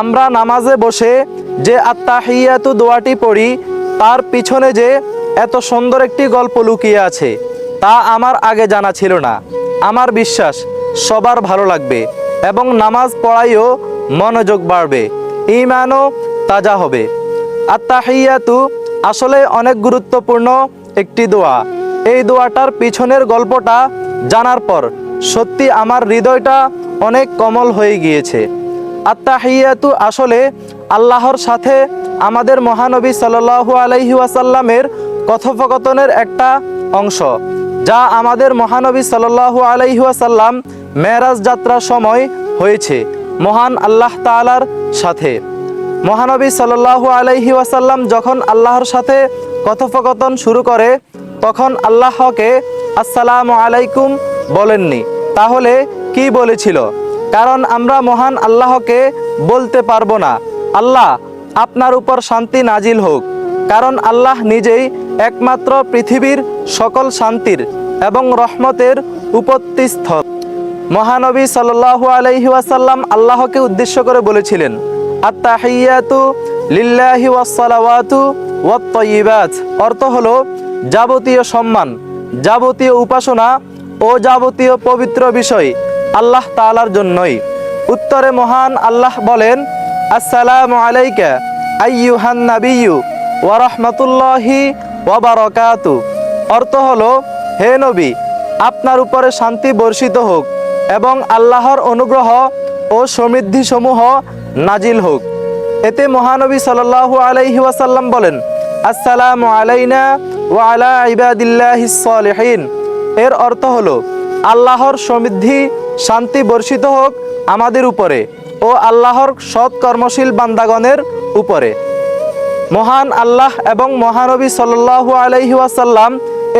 আমরা নামাজে বসে যে আত্মাহিয়াতু দোয়াটি পড়ি, তার পিছনে যে এত সুন্দর একটি গল্প লুকিয়ে আছে, তা আমার আগে জানা ছিল না। আমার বিশ্বাস, সবার ভালো লাগবে এবং নামাজ পড়াইও মনোযোগ বাড়বে ইমানও তাজা হবে। আত্মাহিয়াতু আসলে অনেক গুরুত্বপূর্ণ একটি দোয়া। এই দোয়াটার পিছনের গল্পটা জানার পর সত্যি আমার হৃদয়টা অনেক কমল হয়ে গিয়েছে। আত্মাহিয়াতু আসলে আল্লাহর সাথে আমাদের মহানবী সাল্লাল্লাহু আলাইহি ওয়াসাল্লামের কথোপকথনের একটা অংশ, যা আমাদের মহানবী সাল্লাল্লাহু আলাইহি ওয়াসাল্লাম মেরাজ যাত্রার সময় হয়েছে মহান আল্লাহ তাআলার সাথে। মহানবী সাল্লাল্লাহু আলাইহি ওয়াসাল্লাম যখন আল্লাহর সাথে কথোপকথন শুরু করে, তখন আল্লাহকে আসসালামু আলাইকুম বলেননি। তাহলে কি বলেছিল? কারণ আমরা মহান আল্লাহকে বলতে পারব না। আল্লাহ আপনার উপর শান্তি নাজিল হোক। কারণ আল্লাহ নিজেই একমাত্র পৃথিবীর সকল শান্তির এবং রহমতের উপত্যস্থল মহানবী আলাইহি ওয়াসাল্লাম আল্লাহকে উদ্দেশ্য করে বলেছিলেন, আত্তাহিয়াতু লিল্লাহি ওয়াসসালাওয়াতু ওয়াত অর্থ হলো যাবতীয় সম্মান, যাবতীয় উপাসনা ও যাবতীয় পবিত্র বিষয়। আল্লাহ তালার জন্যই। উত্তরে মহান আল্লাহ বলেন, আসসালামু আলাইকা, আইয়ুহান নাবিয়্যু, ওয়া রাহমাতুল্লাহি ওয়া বারাকাতু। অর্থ হলো, হে নবী, আপনার উপরে শান্তি বর্ষিত হোক এবং আল্লাহর অনুগ্রহ ও সমৃদ্ধি সমূহ নাজিল হোক। এতে মহানবী সাল্লাল্লাহু আলাইহি ওয়াসাল্লাম বলেন, আসসালামু আলাইনা ওয়া আলা ইবাদিল্লাহিস এর অর্থ হলো, আল্লাহর সমৃদ্ধি শান্তি বর্ষিত হোক আমাদের উপরে ও আল্লাহর সৎ কর্মশীল বান্দাগণের উপরে। মহান আল্লাহ এবং মহানবী সাল্লাল্লাহু আলাইহি ওয়াসাল্লাম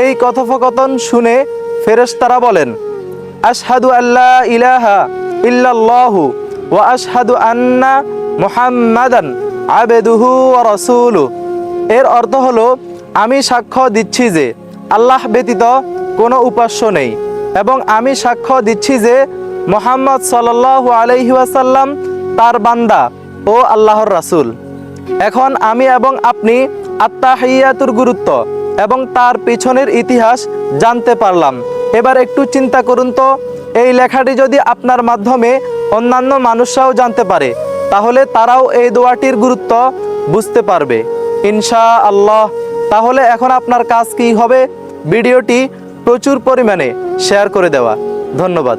এই কথোপকথন শুনে ফেরেশতারা বলেন, আশহাদু আল্লাহ ইলাহা ইল্লাল্লাহু ওয়া আশহাদু আন্না মুহাম্মাদান আবেদুহু ওয়া রাসূলু এর অর্থ হলো, আমি সাক্ষ্য দিচ্ছি যে আল্লাহ ব্যতীত কোনো উপাস্য নেই। এবং আমি সাক্ষ্য দিচ্ছি যে মোহাম্মদ সাল্লাল্লাহু আলাইহি ওয়াসাল্লাম তার বান্দা ও আল্লাহর রাসূল। এখন আমি এবং আপনি আত্মাহিয়াতুর গুরুত্ব এবং তার পিছনের ইতিহাস জানতে পারলাম। এবার একটু চিন্তা করুন তো, এই লেখাটি যদি আপনার মাধ্যমে অন্যান্য মানুষরাও জানতে পারে, তাহলে তারাও এই দোয়াটির গুরুত্ব বুঝতে পারবে। ইনশা আল্লাহ তাহলে এখন আপনার কাজ কি হবে? ভিডিওটি প্রচুর পরিমাণে শেয়ার করে দেওয়া। ধন্যবাদ।